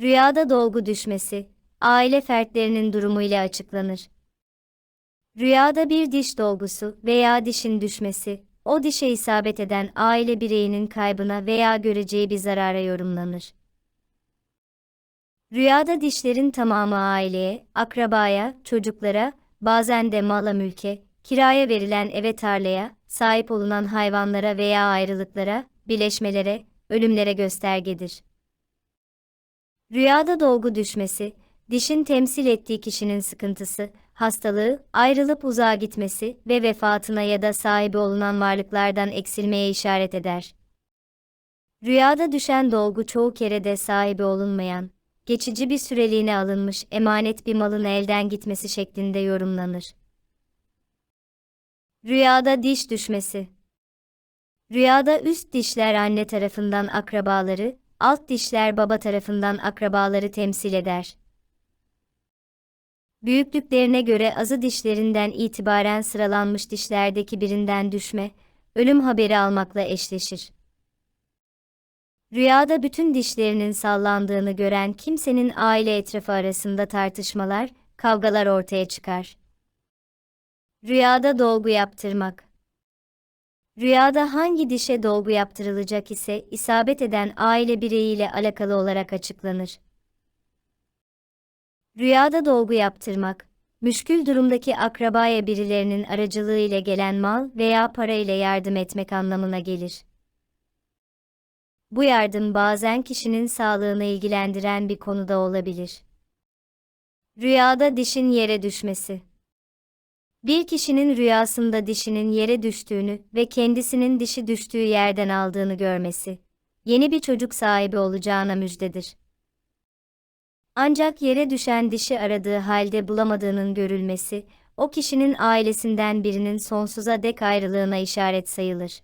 Rüyada dolgu düşmesi, aile fertlerinin durumuyla açıklanır. Rüyada bir diş dolgusu veya dişin düşmesi, o dişe isabet eden aile bireyinin kaybına veya göreceği bir zarara yorumlanır. Rüyada dişlerin tamamı aileye, akrabaya, çocuklara, bazen de mala mülke, kiraya verilen eve tarlaya, sahip olunan hayvanlara veya ayrılıklara, birleşmelere, ölümlere göstergedir. Rüyada dolgu düşmesi, dişin temsil ettiği kişinin sıkıntısı, hastalığı, ayrılıp uzağa gitmesi ve vefatına ya da sahibi olunan varlıklardan eksilmeye işaret eder. Rüyada düşen dolgu çoğu kere de sahibi olunmayan, geçici bir süreliğine alınmış emanet bir malın elden gitmesi şeklinde yorumlanır. Rüyada diş düşmesi Rüyada üst dişler anne tarafından akrabaları, alt dişler baba tarafından akrabaları temsil eder. Büyüklüklerine göre azı dişlerinden itibaren sıralanmış dişlerdeki birinden düşme, ölüm haberi almakla eşleşir. Rüyada bütün dişlerinin sallandığını gören kimsenin aile etrafı arasında tartışmalar, kavgalar ortaya çıkar. Rüyada dolgu yaptırmak Rüyada hangi dişe dolgu yaptırılacak ise isabet eden aile bireyiyle alakalı olarak açıklanır. Rüyada dolgu yaptırmak, müşkül durumdaki akrabaya birilerinin aracılığı ile gelen mal veya para ile yardım etmek anlamına gelir. Bu yardım bazen kişinin sağlığını ilgilendiren bir konuda olabilir. Rüyada dişin yere düşmesi bir kişinin rüyasında dişinin yere düştüğünü ve kendisinin dişi düştüğü yerden aldığını görmesi, yeni bir çocuk sahibi olacağına müjdedir. Ancak yere düşen dişi aradığı halde bulamadığının görülmesi, o kişinin ailesinden birinin sonsuza dek ayrılığına işaret sayılır.